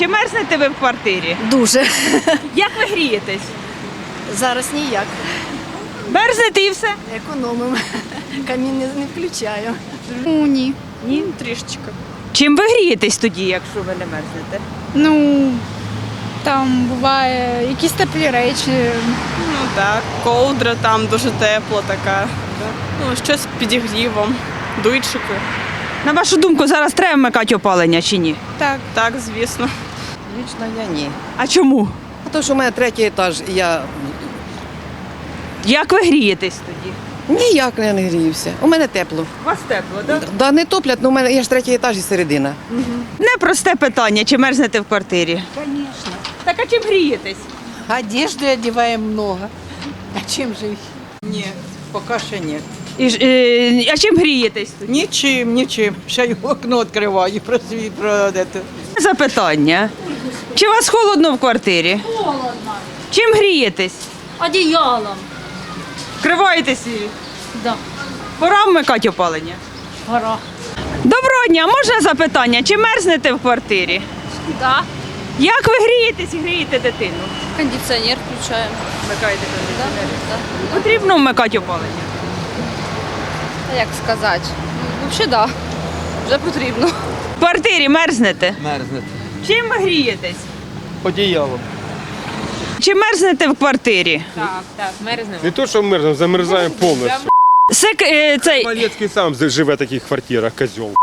Чи мерзнете ви в квартирі? Дуже. Як ви грієтесь? Зараз ніяк. Мерзнете і все? Економимо. Камін не, не включаю. Ну ні. Ні, трішечки. Чим ви грієтесь тоді, якщо ви не мерзнете? Ну там буває якісь теплі речі. Ну так, ковдра там дуже тепла така. Ну, щось з підігрівом, дуйчики. На вашу думку, зараз треба вмикати опалення чи ні? Так. Так, звісно. Лично я ні. А чому? А то, що в мене третій етаж, і я Як ви грієтесь тоді? ніяк не гріюся. У мене тепло. У вас тепло, так? Да не топлять, але у мене я ж третій етаж і середина. Непросте питання, чи мерзнете в квартирі? Звісно. Так а чим грієтесь? Одежды одеваем много. А чем же их? Нет, пока ще ні. І, ж, е, а чим грієтесь тоді? Нічим, нічим. Ще й окно відкриваю про свій про это. Запитання. Чи у вас холодно в квартирі? Холодно. Чим грієтесь? Одеялом. Вкриваєтесь і Да. пора вмикати опалення. Пора. Доброго дня, можна запитання? Чи мерзнете в квартирі? Да. Як ви грієтесь і грієте дитину? Кондиціонер включаємо. Вмикаєте Да? Да. Потрібно вмикати опалення. А як сказати? Ну, Взагалі, да. Вже потрібно. В квартирі мерзнете? Мерзнете. Чим ви грієтесь? Одіялом. Чи мерзнете в квартирі? Так, так, мерзнемо. Не то, що мерзнемо, замерзаємо повністю. Сек, е, цей, Малецький сам живе в таких квартирах, козьол.